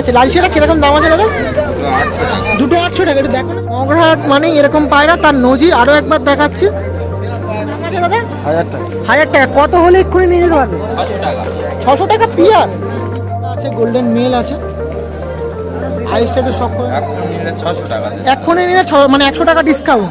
আছে লাল কীরকম দাম আছে দাদা? দুটো আটশো টাকা একটু দেখো মানে এরকম পায়রা তার নজির আরও একবার দেখাচ্ছি। দাদা হাজার টাকা। কত হলে এক্ষুনি নিয়ে যেতে পারবে? ছশো টাকা পিয়ার। আছে গোল্ডেন মেল আছে। আইসটা একটু শখ করে এক্ষুনি নিলে মানে একশো টাকা ডিসকাউন্ট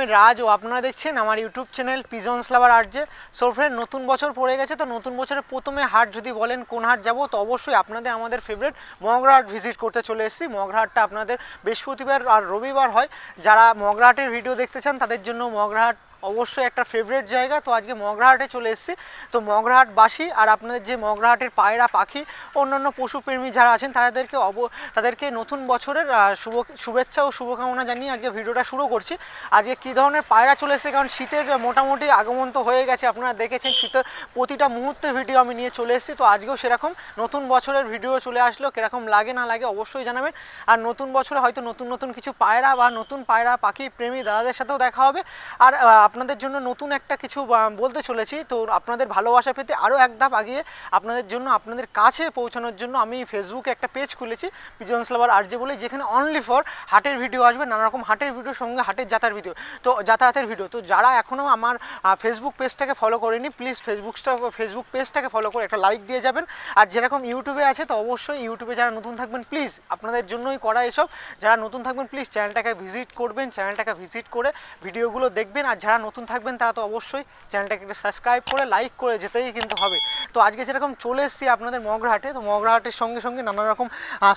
আমি রাজ ও আপনারা দেখছেন আমার ইউটিউব চ্যানেল পিজন্স লাভার আর্টে সো ফ্রেন্ড নতুন বছর পড়ে গেছে তো নতুন বছরের প্রথমে হাট যদি বলেন কোন হাট যাব, তো অবশ্যই আপনাদের আমাদের ফেভারিট মগরাহাট ভিজিট করতে চলে এসেছি। মগরাহাটটা আপনাদের বৃহস্পতিবার আর রবিবার হয়। যারা মগরাহাটের ভিডিও দেখতে চান, তাদের জন্য মগরাহাট অবশ্যই একটা ফেভারিট জায়গা। তো আজকে মগরাহাটে চলে এসেছি। তো মগরাহাটবাসী আর আপনাদের যে মগরাহাটের পায়রা পাখি, অন্যান্য পশুপ্রেমী যারা আছেন, তাদেরকে অব, তাদেরকে নতুন বছরের শুভ, শুভেচ্ছা ও শুভকামনা জানিয়ে আজকে ভিডিওটা শুরু করছি। আজকে কী ধরনের পায়রা চলে এসেছে? কারণ শীতের মোটামুটি আগমন তো হয়ে গেছে, আপনারা দেখেছেন শীতের প্রতিটা মুহূর্তের ভিডিও আমি নিয়ে চলে এসেছি। তো আজকেও সেরকম নতুন বছরের ভিডিও চলে আসলো। কীরকম লাগে, না লাগে অবশ্যই জানাবেন। আর নতুন বছরে হয়তো নতুন নতুন কিছু পায়রা বা নতুন পায়রা পাখি প্রেমী দাদাদের সাথেও দেখা হবে। আর আপনাদের জন্য নতুন একটা কিছু বলতে চলেছি। তো আপনাদের ভালোবাসা পেতে আরও এক ধাপ আগিয়ে আপনাদের জন্য, আপনাদের কাছে পৌঁছানোর জন্য আমি ফেসবুকে একটা পেজ খুলেছি পিজন্স লাভার আরজে বলে, যেখানে অনলি ফর হাটের ভিডিও আসবে নানা রকম হাটের ভিডিওর সঙ্গে হাটের যাতায়াত ভিডিও তো যাতায়াতের ভিডিও তো যারা এখনও আমার ফেসবুক পেজটাকে ফলো করেনি প্লিজ ফেসবুকটা ফেসবুক পেজটাকে ফলো করে একটা লাইক দিয়ে যাবেন। আর যেরকম ইউটিউবে আছে, তো অবশ্যই ইউটিউবে যারা নতুন থাকবেন প্লিজ আপনাদের জন্যই করা এসব। যারা নতুন থাকবেন প্লিজ চ্যানেলটাকে ভিজিট করবেন চ্যানেলটাকে ভিজিট করে ভিডিওগুলো দেখবেন। আর যারা নতুন থাকবেন তারা তো অবশ্যই চ্যানেলটাকে একটু সাবস্ক্রাইব করে লাইক করে যেতেই কিন্তু হবে। তো আজকে যেরকম চলে এসেছি আপনাদের মগরাহাটে, তো মগরাহাটের সঙ্গে সঙ্গে নানা রকম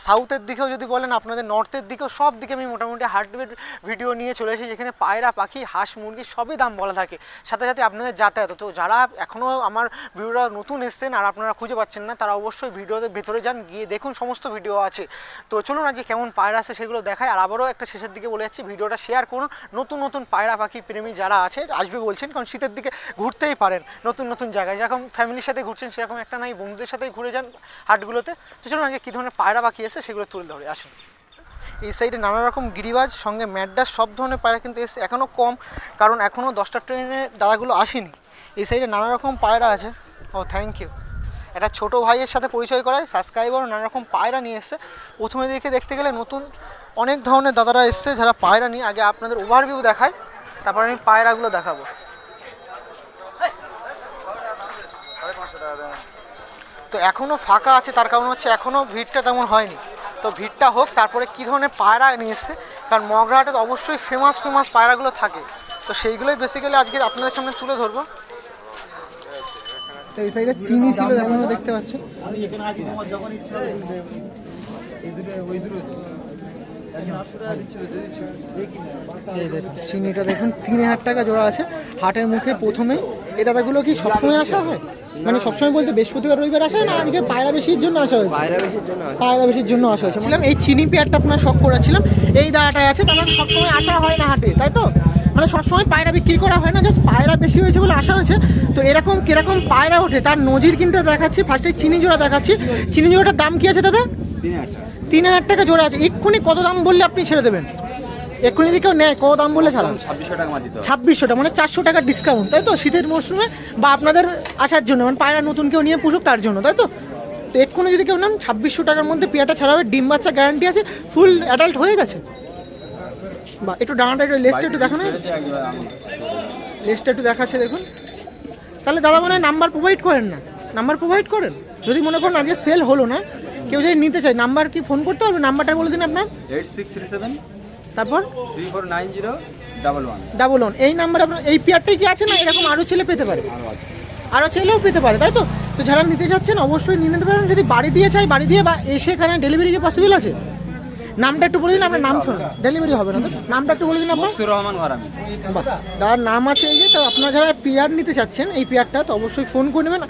সাউথের দিকেও যদি বলেন, আপনাদের নর্থের দিকেও সব দিকে আমি মোটামুটি হার্টবিট ভিডিও নিয়ে চলে এসেছি, যেখানে পায়রা, পাখি, হাঁস, মুরগি সবই দাম বলা থাকে। সাথে সাথে আপনাদের যাতায়াত, তো যারা এখনও আমার ভিডিওটা নতুন এসছেন আর আপনারা খুঁজে পাচ্ছেন না, তারা অবশ্যই ভিডিওতে ভেতরে যান, গিয়ে দেখুন সমস্ত ভিডিও আছে। তো চলুন আজকে কেমন পায়রা আছে সেগুলো দেখায় আর আবারও একটা শেষের দিকে বলে যাচ্ছি, ভিডিওটা শেয়ার করুন নতুন নতুন পায়রা, পাখি, প্রেমী যারা আছে আসবে বলছেন, কারণ শীতের দিকে ঘুরতেই পারেন নতুন নতুন জায়গায়। যেরকম ফ্যামিলির সাথে ঘুরছেন, সেরকম একটা নাই, বন্ধুদের সাথেই ঘুরে যান হাটগুলোতে। তো চলুন আজকে কী ধরনের পায়রা বাকি এসে সেগুলো তুলে ধরে, আসুন। এই সাইডে নানা রকম গিরিবাজ, সঙ্গে ম্যাডাস সব ধরনের পায়রা কিন্তু এসে এখনও কম, কারণ এখনও দশটা ট্রেনে দাদাগুলো আসেনি। এই সাইডে নানা রকম পায়রা আছে। ও থ্যাংক ইউ একটা ছোটো ভাইয়ের সাথে পরিচয় করায় সাবস্ক্রাইবার নানা রকম পায়রা নিয়ে এসছে। প্রথমে দেখে দেখতে গেলে নতুন অনেক ধরনের দাদারা এসছে, যারা পায়রা নিয়ে। আগে আপনাদের ওভারভিউ দেখায় তারপর আমি পায়রাগুলো দেখাবো। তো এখনও ফাঁকা আছে তার কারণ হচ্ছে এখনও ভিড়টা তেমন হয়নি। তো ভিড়টা হোক তারপরে কী ধরনের পায়রা নিয়ে এসছে কারণ মগরাহাটে তো অবশ্যই ফেমাস ফেমাস পায়রাগুলো থাকে। তো সেইগুলোই বেসিক্যালি আজকে আপনাদের সামনে তুলে ধরবো। তো এই সাইডে চিনি ছিল দেখতে পাচ্ছেন। এই দেখুন চিনিটা দেখুন তিন হাজার টাকা জোড়া আছে। হাটের মুখে প্রথমে। এই দাদাগুলো কি সবসময় আসা হয়? মানে সবসময় বলতে বৃহস্পতিবার রবিবার আসা না আজকে পায়রা বেশির জন্য আসা হয়েছে? পায়রা বেশির জন্য আসা হয়েছে। বললাম এই চিনি পেয়ারটা আপনার শখ করেছিলাম। এই দাদাটাই আছে তাহলে সবসময় আসা হয় না হাটে তাই তো? মানে সবসময় পায়রা বিক্রি করা হয় না জাস্ট পায়রা বেশি হয়েছে বলে আসা হয়েছে। তো এরকম কীরকম পায়রা ওঠে? তার নজির কিন্তু দেখাচ্ছি। ফার্স্টে চিনি জোড়া দেখাচ্ছি। চিনি জোড়াটার দাম কি আছে দাদা? তিন হাজার টাকা জোড়া আছে। এক্ষুনি কত দাম বললে আপনি ছেড়ে দেবেন? এক্ষুনি যদি কেউ নেয় কত দাম বললে ছাড়া? ছাব্বিশশো টাকা মাটি ছাব্বিশশো টাকা মানে চারশো টাকার ডিসকাউন্ট তাই তো? শীতের মরশুমে বা আপনাদের আসার জন্য মানে পায়রা নতুন কেউ নিয়ে পুষুক তার জন্য তাই তো? তো এক্ষুনি যদি কেউ নেন ছাব্বিশশো টাকার মধ্যে পেয়াটা ছাড়া হবে ডিম বাচ্চা গ্যারান্টি আছে ফুল অ্যাডাল্ট হয়ে গেছে। বা একটু ডানাটা একটু লেসটা একটু দেখানো। লেসটা একটু দেখাচ্ছে দেখুন। তাহলে দাদা মনে হয় নাম্বার প্রোভাইড করেন না? নাম্বার প্রোভাইড করেন? যদি মনে করেন আজকে সেল হলো না কেউ যদি নিতে চায় নাম্বার কি ফোন করতে হবে নাম্বারটা বলে দিন আপনার। Eight six three seven. তারপর? Three four nine zero double one. Double one. এই নাম্বার আপনার এই পেয়ারটাই কি আছে না এরকম আরও ছেলে পেতে পারে? আরও ছেলেও পেতে পারে তাই তো? তো যারা নিতে চাচ্ছেন অবশ্যই নিয়ে নিতে পারেন। যদি বাড়ি দিয়ে চাই বাড়ি দিয়ে বা এসে এখানে ডেলিভারি কি পসিবল আছে? নামটা একটু বলে দিন আপনার নাম শোনা ডেলিভারি হবে না তো? নামটা একটু বলে দিন আপনার। রহমান ঘরামি। যার নাম আছে এই যে তো আপনারা যারা পিয়ার নিতে চাচ্ছেন এই পিয়ারটা তো অবশ্যই ফোন করে নেবেন।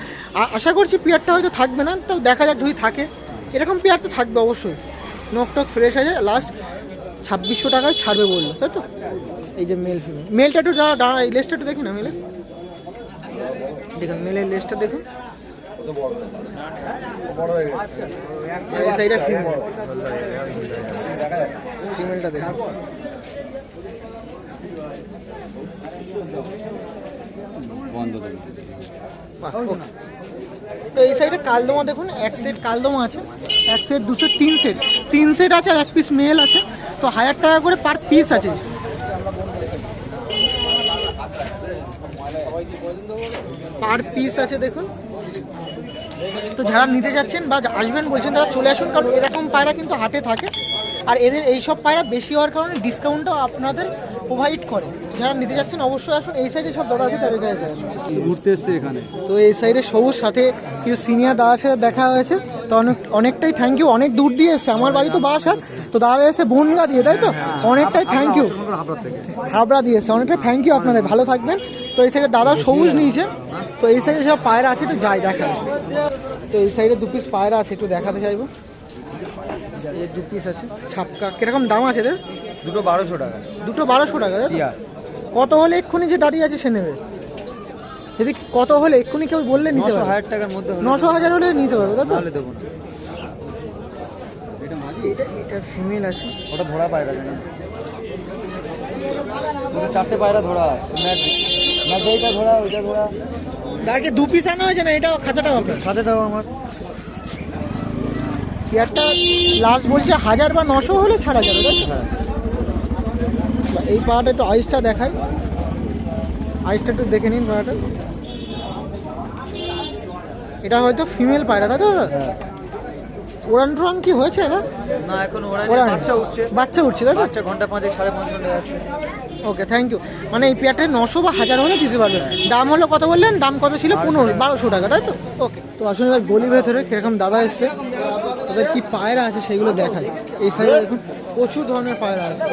আশা করছি পিয়ারটা হয়তো থাকবে না তো দেখা যাক যদি থাকে। এরকম পিয়ার তো থাকবে অবশ্যই। নখ টক ফ্রেশ আছে লাস্ট ছাব্বিশশো টাকায় ছাড়বে বলল তাই তো? এই যে মেল ফিমেল মেলটা একটু এই লেসটা একটু দেখুন না মেলে দেখুন মেলের লেসটা দেখুন। সাইডে ফিমেল ফিমেলটা দেখুন। বন্ধ. তো এই সাইডে কালদমা দেখুন, এক সেট কালদমা আছে, এক সেট দুশো তিন সেট তিন সেট আছে আর এক পিস মেল আছে। তো হাজার টাকা করে পার পিস আছে। পার পিস আছে দেখুন। তো যারা নিতে যাচ্ছেন বা আসবেন বলছেন, তারা চলে আসুন, কারণ এরকম পায়রা কিন্তু হাটে থাকে। আর এদের, এইসব পায়রা বেশি হওয়ার কারণে ডিসকাউন্টও আপনাদের প্রোভাইড করে। যারা নিতে যাচ্ছেন অবশ্যই আসুন এই সাইডে সব দাদা আছে তাদের কাছে যান ঘুরতে এসছে এখানে। তো এই সাইডে সবুজ সাথে কিছু সিনিয়র দাদার সাথে দেখা হয়েছে। তো অনেক অনেকটাই থ্যাংক ইউ অনেক দূর দিয়ে এসছে। আমার বাড়ি তো বাসাত তো দাদা এসে বনগা দিয়ে তাই তো? অনেকটাই থ্যাংক ইউ হাবড়া দিয়ে এসছে অনেকটাই থ্যাংক ইউ আপনাদের। ভালো থাকবেন। তো এই সাইডে দাদা সবুজ নিয়েছে। তো এই সাইডে সব পায়রা আছে একটু যাই দেখা তো এই সাইডে দু পিস পায়রা আছে একটু দেখাতে চাইব। এই দু পিস আছে ছাপকা। কীরকম দাম আছে এদের? দুটো বারোশো টাকা। দুটো বারোশো টাকা তো? কত হলে এক্ষুনি যে দাঁড়িয়ে আছে সে নেবে? যদি কত হলে এক্ষুনি কেউ বললে নিতে নশো হাজার টাকার মধ্যে নশো হাজার হলে নিতে পারবে তাই তো? তাহলে দেবো না। এটা ফিমেল আছে। ওটা ধরা পায়রা জানি? ওটা চারটে পায়রা ধরা। এইটা ধরা ওইটা ধরা। দাঁড়কে দু পিস আনা হয়েছে না? এটাও খাঁচাটাও আপনার? সাথেটাও আমার। পেয়ারটা লাস্ট বলছে হাজার বা নশো হলে ছাড়া যাবে তাই এই পাহাড়টা একটু আইসটা দেখাই। আইসটা একটু দেখে নিন পাহাড়টা এটা হয়তো ফিমেল পায়রা তাই তো দাদা? হ্যাঁ। ওরান টোরান কি হয়েছে দাদা? না এখন ওরা বাচ্চা উঠছে। বাচ্চা উঠছে তো? বাচ্চা ঘণ্টা পাঁচেক সাড়ে পাঁচ ঘণ্টা যাচ্ছে। ওকে থ্যাংক ইউ মানে এই পেয়ারটা নশো বা হাজার হলে দিতে পারবেন দাম হলো কত বললেন? দাম কত ছিল? পনেরো বারোশো টাকা তাই তো? ওকে তো আসলে এবার গলির ভেতরে কীরকম দাদা এসছে। তাদের কি পায়রা আছে সেগুলো দেখায় এই সাইডে দেখুন প্রচুর ধরনের পায়রা আছে।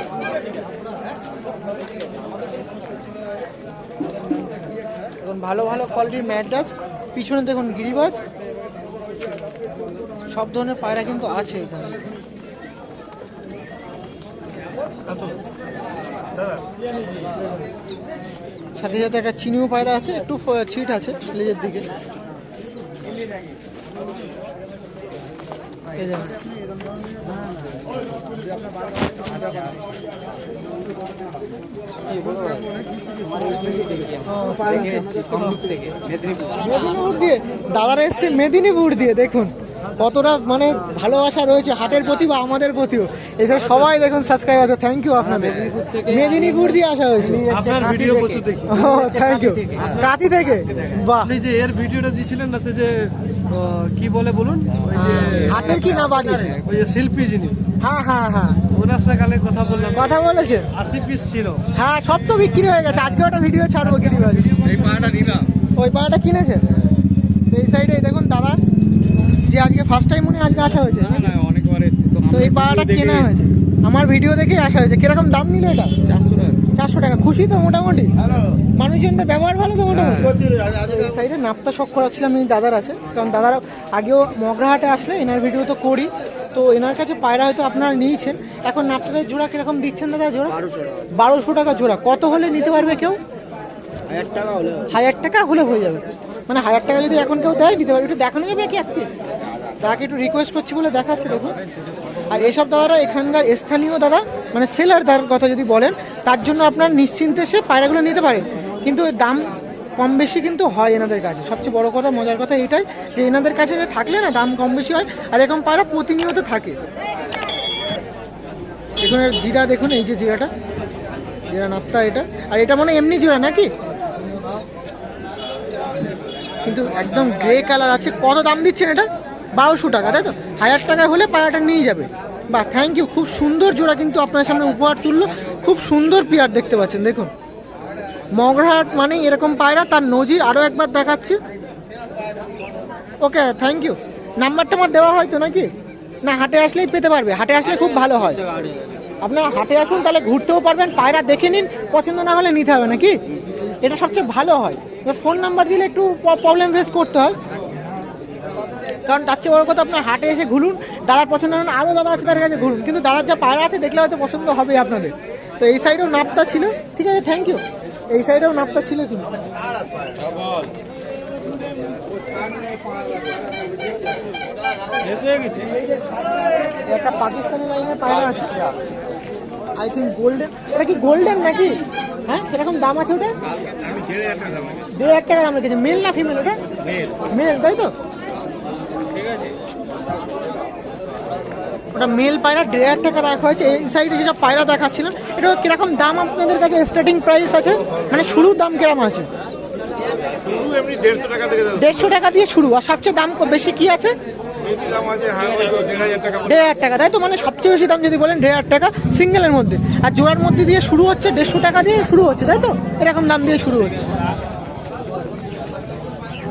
ভালো ভালো কোয়ালিটির ম্যাডাস পিছনে দেখুন গিরিবাজ। সব ধরনের পায়রা কিন্তু আছে এখানে। সাথে সাথে একটা চিনিও পায়রা আছে, একটু ছিট আছে, লেজের দিকে। এই মেদিনীপুর দিয়ে। দাদারা এসছে মেদিনীপুর দিয়ে দেখুন। কতটা মানে ভালোবাসা রয়েছে হাটের প্রতি বা আমাদের প্রতিও এছাড়া সবাই দেখুন সাবস্ক্রাইব আছে থ্যাংক ইউ আপনাদের। মেদিনীপুর দিয়ে আসা হয়েছে। থ্যাংক ইউ কাতি থেকে। বাহ। আপনি যে এর ভিডিওটা দিয়েছিলেন না সে যে কি বলে বলুন? হাটের কি না বাড়ি ওই যে শিল্পী যিনি। হ্যাঁ হ্যাঁ হ্যাঁ। ওনার কথা বললাম কথা বলেছেন আশি পিস ছিল। হ্যাঁ সব তো বিক্রি হয়ে গেছে। আজকে ওটা ভিডিও ছাড়বো গিরিবাজ এই পাটা নিলাম ওই পাড়াটা কিনেছে? এই সাইডে দেখুন দাদা যে আজকে ফার্স্ট টাইম মনে আজকে আসা হয়েছে। না অনেকবার এসেছি তো এই পাড়াটা কেনা হয়েছে। আমার ভিডিও দেখেই আসা হয়েছে। কীরকম দাম নিল এটা? চারশো টাকা। খুশি তো মোটামুটি? হ্যালো মানুষজনদের ব্যবহার ভালো তো মোটামুটি? হ্যাঁ। এই সাইডে নাপ্তা শখ করাচ্ছিলাম এই দাদার আছে। কারণ দাদারা আগেও মগরাহাটে আসলে এনার ভিডিও তো করি। তো এনার কাছে পায়রা হয়তো আপনারা নিয়েছেন। এখন নাপ্তাদের জোড়া কীরকম দিচ্ছেন দাদা জোড়া? বারোশো টাকা। জোড়া। কত হলে নিতে পারবে কেউ? হাজার টাকা হলে হাজার টাকা হলে হয়ে যাবে। মানে হাজার টাকা যদি এখন কেউ দেয় নিতে পারবে। একটু দেখানো যাবে কি এক পিস তাকে একটু রিকোয়েস্ট করছি বলে দেখাচ্ছে দেখুন। আর এসব দাদারা এখানকার স্থানীয় দাদা। মানে সেলার দার কথা যদি বলেন, তার জন্য আপনার নিশ্চিন্তে সে পায়রাগুলো নিতে পারেন কিন্তু দাম কম বেশি কিন্তু হয় এনাদের কাছে। সবচেয়ে বড় কথা, মজার কথা এটাই যে এনাদের কাছে যে থাকলে না দাম কম বেশি হয় আর এরকম পায়রা প্রতিনিয়ত থাকে। দেখুন জিরা, দেখুন এই যে জিরাটা। জিরা নাপ্তা এটা। আর এটা মানে এমনি জিরা নাকি? কিন্তু একদম গ্রে কালার আছে। কত দাম দিচ্ছেন এটা? বারোশো টাকা, তাই তো? হাজার টাকা হলে পায়রাটা নিয়ে যাবে। বাহ থ্যাংক ইউ খুব সুন্দর জোড়া কিন্তু আপনার সামনে উপহার তুললো। খুব সুন্দর পেয়ার দেখতে পাচ্ছেন, দেখুন। মগরহাট মানে এরকম পায়রা, তার নজির আরও একবার দেখাচ্ছি। ওকে থ্যাংক ইউ নাম্বারটা আমার দেওয়া হয়তো নাকি? না, হাটে আসলেই পেতে পারবে। হাটে আসলে খুব ভালো হয়। আপনারা হাটে আসুন, তাহলে ঘুরতেও পারবেন। পায়রা দেখে নিন, পছন্দ না হলে নিতে হবে নাকি? এটা সবচেয়ে ভালো হয়। ফোন নাম্বার দিলে একটু প্রবলেম ফেস করতে হয়। কারণ তার চেয়ে বড় কথা আপনার হাটে এসে ঘুরুন, দাদার পছন্দ না আরও দাদা আছে তার কাছে ঘুরুন। কিন্তু দাদার যা পায়রা আছে দেখলে হয়তো পছন্দ হবে আপনাদের। তো এই সাইডেও নাপতা ছিল। ঠিক আছে থ্যাংক ইউ এই সাইডেও নাপতা ছিল কিন্তু। একটা পাকিস্তানি লাইনের পায়রা আছে। আই থিঙ্ক গোল্ডেন ওটা কি গোল্ডেন নাকি? হ্যাঁ কীরকম দাম আছে ওটা? দেড় হাজার টাকা দাম রেখেছে। মেল না ফিমেল ওটা? মেল তাই তো? ওটা মেল পায়রা দেড় হাজার টাকা রাখা হয়েছে। এই সাইডে যেসব পায়রা দেখাচ্ছিলাম এটা কীরকম দাম আপনাদের কাছে স্টার্টিং প্রাইস আছে? মানে শুরুর দাম কীরকম আছে? দেড়শো টাকা দিয়ে শুরু। আর সবচেয়ে দাম বেশি কি আছে? দেড় হাজার টাকা। তাই তো মানে সবচেয়ে বেশি দাম যদি বলেন, দেড় হাজার টাকা সিঙ্গেলের মধ্যে। আর জোড়ার মধ্যে দিয়ে শুরু হচ্ছে, দেড়শো টাকা দিয়ে শুরু হচ্ছে, তাই তো? এরকম দাম দিয়ে শুরু হচ্ছে।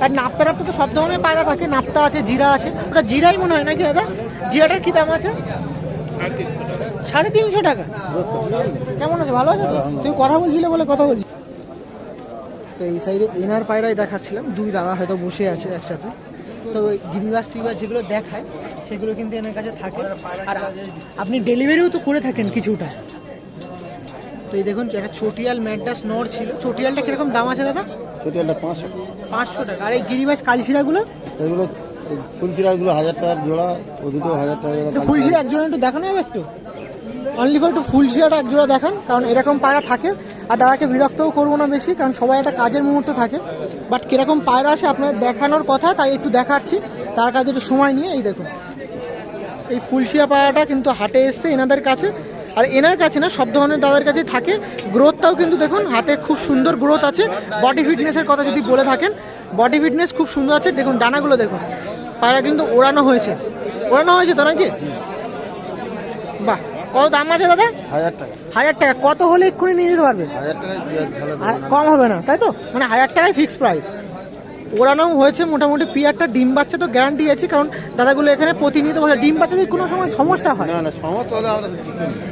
আর নাপ্তা টাপ্তা তো সব ধরনের পায়রা থাকে। নাপ্তা আছে, জিরা আছে। ওটা জিরাই মনে হয় নাকি দাদা? জিরাটার কি দাম আছে? সাড়ে তিনশো টাকা। সাড়ে তিনশো টাকা। কেমন আছে? ভালো আছে তো? তুমি কথা বলছিলে বলে কথা বলছি। তো এই সাইডে এনার পায়রাই দেখাচ্ছিলাম। দুই দাদা হয়তো বসে আছে একসাথে। তো ওই গিরিবাস টিবাস যেগুলো দেখায় সেগুলো কিন্তু এনার কাছে থাকে। আর আপনি ডেলিভারিও তো করে থাকেন কিছুটা। তো এই দেখুন একটা চটিয়াল ম্যাডাস নর ছিল। চটিয়ালটা কীরকম দাম আছে দাদা? ছোটিয়ালটা পাঁচশো। পাঁচশো টাকা। আর এই গিরিবাস কালশিরাগুলো? এগুলো ফুলচিরাগুলো হাজার টাকার জোড়া ও দুটো হাজার টাকা জোড়া ফুলশিরা একজোড়া একটু দেখানো যাবে একটু। অনলি ফর একটু ফুলশিরাটা একজোড়া দেখান কারণ এরকম পায়রা থাকে। আর দাদাকে বিরক্তও করব না বেশি কারণ সবাই একটা কাজের মুহূর্ত থাকে। বাট কীরকম পায়রা আসে আপনার দেখানোর কথা তাই একটু দেখাচ্ছি। তার কাছে একটু সময় নিয়ে এই দেখুন। এই ফুলশিয়া পায়রাটা কিন্তু হাটে এসছে এনাদের কাছে। আর এনার কাছে না সব ধরনের দাদার কাছে থাকে। গ্রোথটাও কিন্তু দেখুন হাতে খুব সুন্দর গ্রোথ আছে। বডি ফিটনেসের কথা যদি বলে থাকেন বডি ফিটনেস খুব সুন্দর আছে। দেখুন ডানাগুলো দেখুন। পায়রা কিন্তু ওড়ানো হয়েছে। ওড়ানো হয়েছে তো নাকি? বাহ কত দাম আছে দাদা? হাজার টাকা। হাজার টাকা। কত হলে এক্ষুনি নিয়ে যেতে পারবে? কম হবে না তাই তো? মানে হাজার টাকায় ফিক্স প্রাইস ওড়ানো হয়েছে মোটামুটি। পিয়ারটা ডিম বাচ্চা তো গ্যারান্টি আছে কারণ দাদাগুলো এখানে প্রতিনিয়ত বসে ডিম বাচ্চা যদি কোনো সময় সমস্যা হয়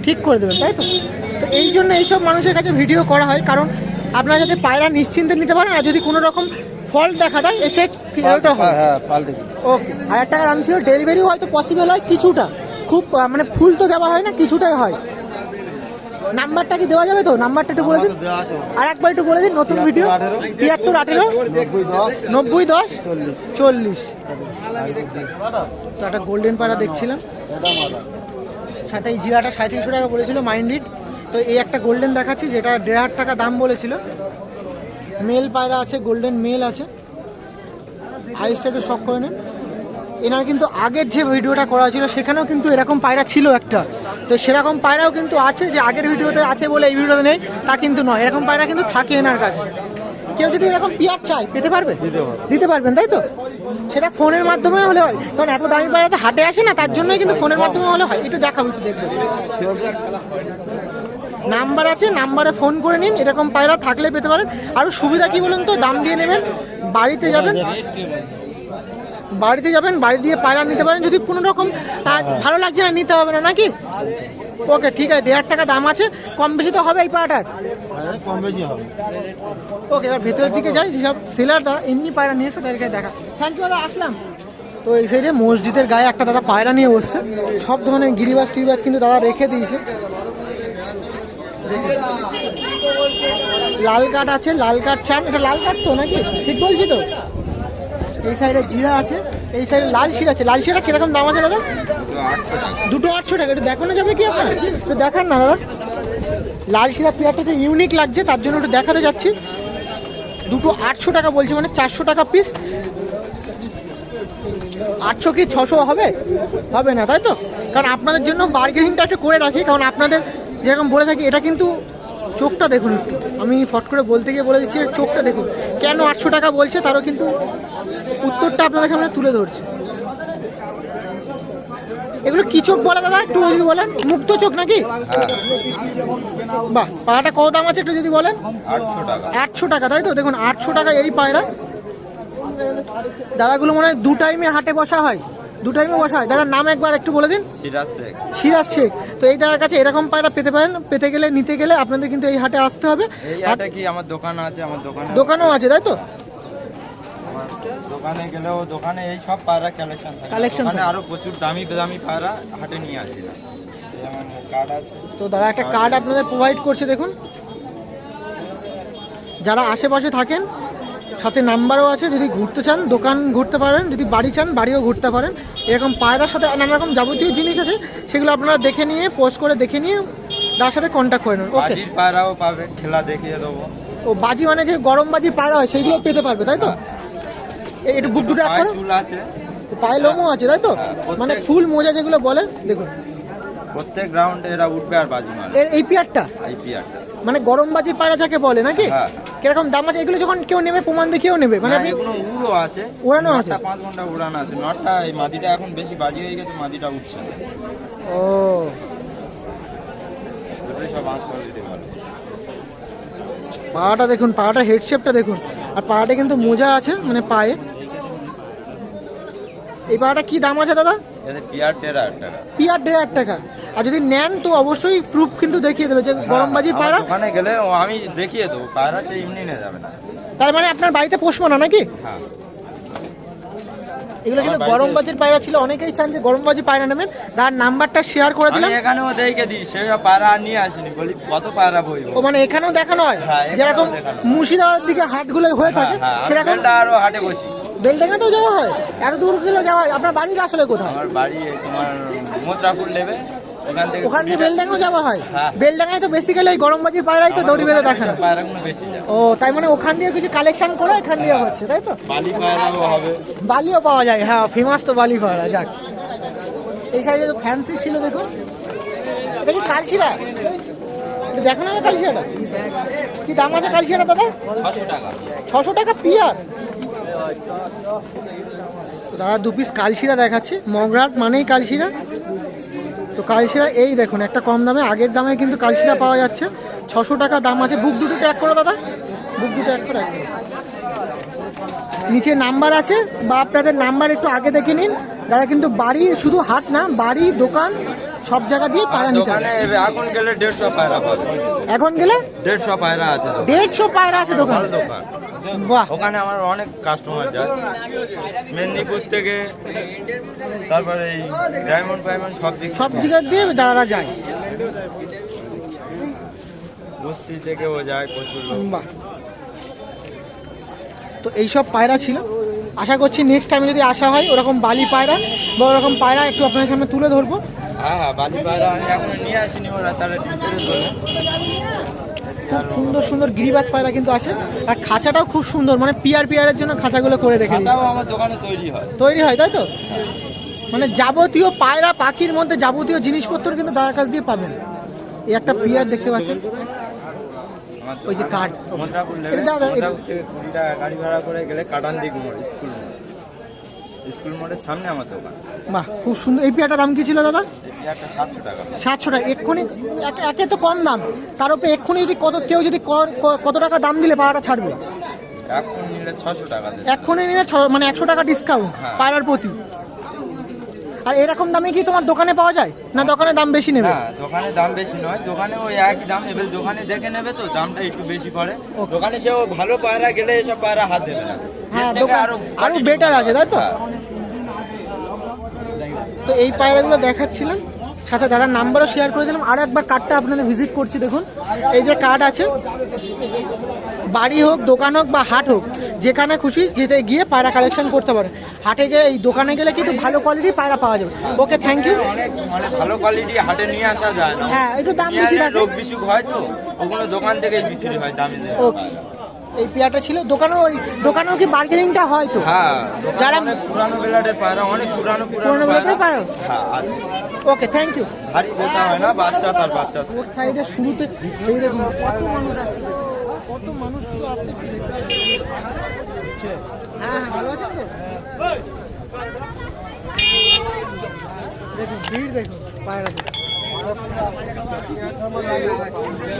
ঠিক করে দেবেন তাই তো? তো এই জন্য এইসব মানুষের কাছে ভিডিও করা হয় কারণ আপনারা যাতে পায়রা নিশ্চিন্তে নিতে পারেন আর যদি কোনো রকম ফল্ট দেখা দেয় এসে হ্যাঁ পাল্টে দিই। ওকে হাজার টাকা দাম ছিল ডেলিভারি হয়তো পসিবল হয় কিছুটা। খুব মানে ফুল তো দেওয়া হয় না কিছুটাই হয়। নাম্বারটা কি দেওয়া যাবে তো? নাম্বারটা একটু বলে দিন। আর একবার একটু বলে দিন নতুন ভিডিও তিয়াত্তর আঠেরো? নব্বই দশ। চল্লিশ। তো একটা গোল্ডেন পাড়া দেখছিলাম। সাথে এই জিরাটা তিনশো টাকা বলেছিল মাইন্ড তো এই একটা গোল্ডেন দেখাচ্ছি যেটা দেড় হাজার টাকা দাম বলেছিল। মেল পায়রা আছে গোল্ডেন মেল আছে। আইসটা একটু শখ করে নেন। এনার কিন্তু আগের যে ভিডিওটা করা ছিল সেখানেও কিন্তু এরকম পায়রা ছিল একটা। তো সেরকম পায়রাও কিন্তু আছে যে আগের ভিডিওতে আছে বলে এই ভিডিওতে নেই তা কিন্তু নয়। এরকম পায়রা কিন্তু থাকে এনার কাছে। কেউ যদি এরকম পিয়ার চায় পেতে পারবে? দিতে পারবে। দিতে পারবেন তাই তো? সেটা ফোনের মাধ্যমে হলে হয়। কারণ এত দামি পায়রা তো হাটে আসে না তার জন্যই কিন্তু ফোনের মাধ্যমে হলে হয়। একটু দেখাবো একটু দেখব নাম্বার আছে নাম্বারে ফোন করে নিন এরকম পায়রা থাকলে পেতে পারেন। আরও সুবিধা কি বলুন তো? দাম দিয়ে নেবেন বাড়িতে যাবেন বাড়িতে যাবেন বাড়ি দিয়ে পায়রা নিতে পারেন। যদি কোনো রকম ভালো লাগছে না নিতে হবে না নাকি? ওকে ঠিক আছে দেড় হাজার টাকা দাম আছে কম বেশি তো হবে এই পায়রাটার। কম বেশি হবে। ওকে এবার ভেতরের দিকে যাই যেসব সেলার দাদা এমনি পায়রা নিয়ে এসে তাদেরকে দেখা। থ্যাংক ইউ দাদা আসলাম। তো এই সাইডে মসজিদের গায়ে একটা দাদা পায়রা নিয়ে বসছে। সব ধরনের গিরিবাস টিরিবাস কিন্তু দাদা রেখে দিয়েছে। লাল কাঠ আছে, লাল কাঠ চান। এটা লাল কাঠ তো নাকি? ঠিক বলছি তো? এই সাইডে জিরা আছে, এই সাইডে লাল শিরা আছে। লাল শিরা কীরকম দাম আছে দাদা? দুটো আটশো টাকা। একটু দেখানো যাবে কি আপনার? একটু দেখান না দাদা। লাল শিরা পেঁয়াজটা একটু ইউনিক লাগছে, তার জন্য একটু দেখাতে যাচ্ছি। দুটো আটশো টাকা বলছে মানে চারশো টাকা পিস আটশো কি ছশো হবে? হবে না, তাই তো? কারণ আপনাদের জন্য বার্গেনিংটা একটু করে রাখি, কারণ আপনাদের যেরকম বলে থাকি এটা কিন্তু চোখটা দেখুন। একটু আমি ফট করে বলতে গিয়ে বলে দিচ্ছি চোখটা দেখুন। কেন আটশো টাকা বলছে তারও কিন্তু উত্তরটা আপনাদের সামনে তুলে ধরছে। এগুলো কি চোখ বলে দাদা? একটু যদি বলেন। মুক্ত চোখ নাকি? বাহ পায়রাটা কত দাম আছে একটু যদি বলেন? আটশো টাকা। আটশো টাকা তাই তো? দেখুন আটশো টাকা এই পায়রা। দাদাগুলো মনে হয় দু টাইমে হাটে বসা হয়। দু টাইমে বসা হয় দাদার নাম একবার একটু বলে দিন। সিরাজ শেখ। সিরাজ শেখ। তো এই দাদার কাছে এরকম পায়রা পেতে পারেন পেতে গেলে নিতে গেলে আপনাদের কিন্তু এই হাটে আসতে হবে। এই হাটে কি আমার দোকান আছে? আমার দোকানে দোকানও আছে তাই তো? দোকানে গেলেও দোকানে এই সব পায়রা কালেকশন থাকে। দোকানে আরও প্রচুর দামি দামি পায়রা হাটে নিয়ে আসি কার্ড আছে। তো দাদা একটা কার্ড আপনাদের প্রোভাইড করছে দেখুন। যারা আশেপাশে থাকেন সাথে নাম্বারও আছে যদি ঘুরতে চান দোকান ঘুরতে পারেন যদি বাড়ি চান বাড়িও ঘুরতে পারেন। এরকম পায়রার সাথে নানা রকম যাবতীয় জিনিস আছে সেগুলো আপনারা দেখে নিয়ে পোস্ট করে দেখে নিয়ে তার সাথে কন্ট্যাক্ট করে নেন ওকে পায়রাও পাবে খেলা দেখিয়ে দেবো। ও বাজি মানে যে গরম বাজি পায়রা হয় সেগুলো পেতে পারবে তাই তো? একটু বুক দুটো করো। আছে। পায়ে লোমও আছে তাই তো? হ্যাঁ, মানে ফুল মোজা যেগুলো বলে দেখুন। প্রত্যেক রাউন্ডে এরা উঠবে আর বাজি মারবে। এই পিয়ারটা? এই পিয়ারটা। মানে গরম বাজি পায়রা যাকে বলে নাকি? হ্যাঁ। কীরকম দাম আছে? এগুলো যখন কেউ নেবে প্রমাণ দেখিয়েও নেবে। মানে আপনি এগুলো উড়ো আছে। উড়ানো আছে? পাঁচ ঘণ্টা উড়ানো আছে। নটটা এই মাদিটা এখন বেশি বাজি হয়ে গেছে মাদিটা উঠছে ও। সব দিতে পাড়াটা দেখুন পাড়াটার হেড শেপটা দেখুন। আর পাড়াটা কিন্তু মোজা আছে মানে পায়ে। এই পাড়াটা কি দাম আছে দাদা? পিয়ার দেড় হাজার টাকা। পিয়ার দেড় হাজার টাকা। আর যদি নেন তো অবশ্যই প্রুফ কিন্তু দেখিয়ে দেবে যে হ্যাঁ, পায়রা আমার দোকানে গেলে ও আমি দেখিয়ে দেবো পায়রা সে এমনি নিয়ে যাবে না। তার মানে আপনার বাড়িতে পোষবো না নাকি? হ্যাঁ। এগুলো কিন্তু আমার বাড়িতে- গরম বাজির পায়রা ছিল অনেকেই চান যে গরম বাজি পায়রা নেবেন তার নাম্বারটা শেয়ার করে দিলাম। এখানেও দেখে দিই সে পায়রা নিয়ে আসিনি বলি কত পায়রা বইব। ও মানে এখানেও দেখানো হয়? হ্যাঁ, যেরকম। মুর্শিদাবাদের দিকে হাটগুলো হয়ে থাকে হ্যাঁ হ্যাঁ সেরকম আরও হাটে বসি। বেলডাঙ্গাতেও যাওয়া হয়? এত দূর গেলে যাওয়া হয়? আপনার বাড়ির আসলে কোথায়? আমার বাড়ি তোমার মোত্রাপুর নেবে ওখান থেকে বেলডাঙ্গাও যাওয়া হয়? হ্যাঁ। বেলডাঙ্গায় তো বেসিক্যালি ওই গরম বাজির পায়রাই তো দড়ি বেঁধে যায়। ও তাই মানে ওখান দিয়ে কিছু কালেকশন করে এখান দিয়ে হচ্ছে তাই তো? বালি পায়রাও হবে। বালিও পাওয়া যায় হ্যাঁ ফেমাস তো বালি পায়রা যাক। এই সাইডে তো ফ্যান্সি ছিল এটা কি কালশিরা? দেখো না কালশিরাটা? কি দাম আছে কালশিরাটা দাদা? ছশো টাকা। পিয়ার? দাদা দু পিস কালশিরা দেখাচ্ছে। মগরাট মানেই কালশিরা। তো কালশিরা এই দেখুন একটা কম দামে আগের দামে কিন্তু কালশিরা পাওয়া যাচ্ছে। ছশো টাকা দাম আছে। বুক দুটো ট্যাগ করো দাদা। বুক দুটো এক করে। নিচে নাম্বার আছে। বা আপনাদের নাম্বার একটু আগে দেখে নিন। দাদা কিন্তু বাড়ি শুধু হাট না বাড়ি দোকান সব জায়গা দিয়ে পায়রা নিতে এখন গেলে দেড়শো পায়রা এখন গেলে? দেড়শো পায়রা আছে দেড়শো পায়রা আছে দোকান। ওখানে আমার অনেক কাস্টমার যায়। মেদিনীপুর থেকে তারপরে এই ডায়মন্ড ফাইমন্ড সব দিক সব জায়গা দিয়ে দাদারা যায়। বস্তি থেকেও যায় প্রচুর লোক। বাহ। তো এইসব পায়রা ছিল। আশা করছি নেক্সট টাইমে যদি আসা হয় ওরকম বালি পায়রা বা ওরকম পায়রা একটু আপনাদের সামনে তুলে ধরবো। হ্যাঁ হ্যাঁ বালি পায়রা আমি এখনও নিয়ে আসিনি ওরা তারা খুব সুন্দর সুন্দর গিরিবাজ পায়রা কিন্তু আছে। আর খাঁচাটাও খুব সুন্দর মানে পিয়ার পিয়ারের জন্য খাঁচাগুলো করে রেখে আমার দোকানে তৈরি হয়। তৈরি হয় তাই তো? মানে যাবতীয় পায়রা পাখির মধ্যে যাবতীয় জিনিসপত্র কিন্তু দাদার কাছ দিয়ে পাবেন। এই একটা পিয়ার দেখতে পাচ্ছেন। ওই যে লেবে দাদা, গাড়ি ভাড়া করে গেলে কাটান স্কুল স্কুল মোড়ের সামনে আমার দোকান। বাহ খুব সুন্দর। এই পিয়ারটার দাম কি ছিল দাদা? সাতশো টাকা। এক্ষুনি একে- তো কম দাম। তার উপরে এক্ষুনি যদি কত কেউ যদি কত টাকা দাম দিলে পায়রাটা ছাড়বে? এক্ষুনি নিলে মানে একশো টাকা ডিসকাউন্ট হ্যাঁ। পায়রার প্রতি। আর এরকম দামে কি তোমার দোকানে পাওয়া যায়? না দোকানে দাম বেশি নেবে? দোকানে দাম বেশি নয়। দোকানে ওই একই দাম নেবে। দোকানে দেখে নেবে তো দামটা একটু বেশি পড়ে। দোকানে সে ভালো পায়রা গেলে এসব পায়রা হাত দেবে না। হ্যাঁ দোকান আরও বেটার আছে তাই তো? হ্যাঁ। তো এই পায়রাগুলো দেখাচ্ছিলাম। সাথে দাদার নাম্বারও শেয়ার করে দিলাম। আর একবার কার্ডটা আপনাদের ভিজিট করছি দেখুন। এই যে কার্ড আছে বাড়ি হোক দোকান হোক বা হাট হোক যেখানে খুশি যেতে গিয়ে পায়রা কালেকশন করতে পারে। হাটে গিয়ে এই দোকানে গেলে কিন্তু ভালো কোয়ালিটির পায়রা পাওয়া যাবে। ওকে থ্যাংক ইউ ভালো কোয়ালিটি হাটে নিয়ে আসা যায় না। হ্যাঁ, একটু দাম বেশি রাখে। রোগ বিসুখ হয় তো ওগুলো দোকান থেকেই বিক্রি হয় দামি ওকে এই পেয়ারটা ছিল। দোকানেও ওই দোকানেও কি বার্গেনিংটা হয় তো? হ্যাঁ। যারা- পুরানো বেলাটের পায়রা অনেক পুরানো পুরানো বেলাটের পায়রা? হ্যাঁ ওকে থ্যাংক ইউ ভারী বেচা হয় না বাচ্চা তার বাচ্চা। ওর সাইডে শুরুতে এই দেখুন কত মানুষ আসছে কত মানুষ শুধু আসছে হ্যাঁ হ্যাঁ ভালো আছেন তো? দেখুন ভিড় দেখুন পায়রা দেখুন দাম কম বেশি করে bargaining চলছে।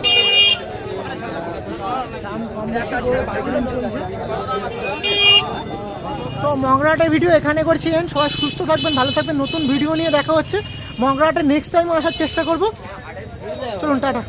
তো মংরাটের ভিডিও এখানে করছিলেন। সবাই সুস্থ থাকবেন, ভালো থাকবেন। নতুন ভিডিও নিয়ে দেখা হচ্ছে। মংরাটের নেক্সট টাইম আসার চেষ্টা করব। চলুন, টাটা।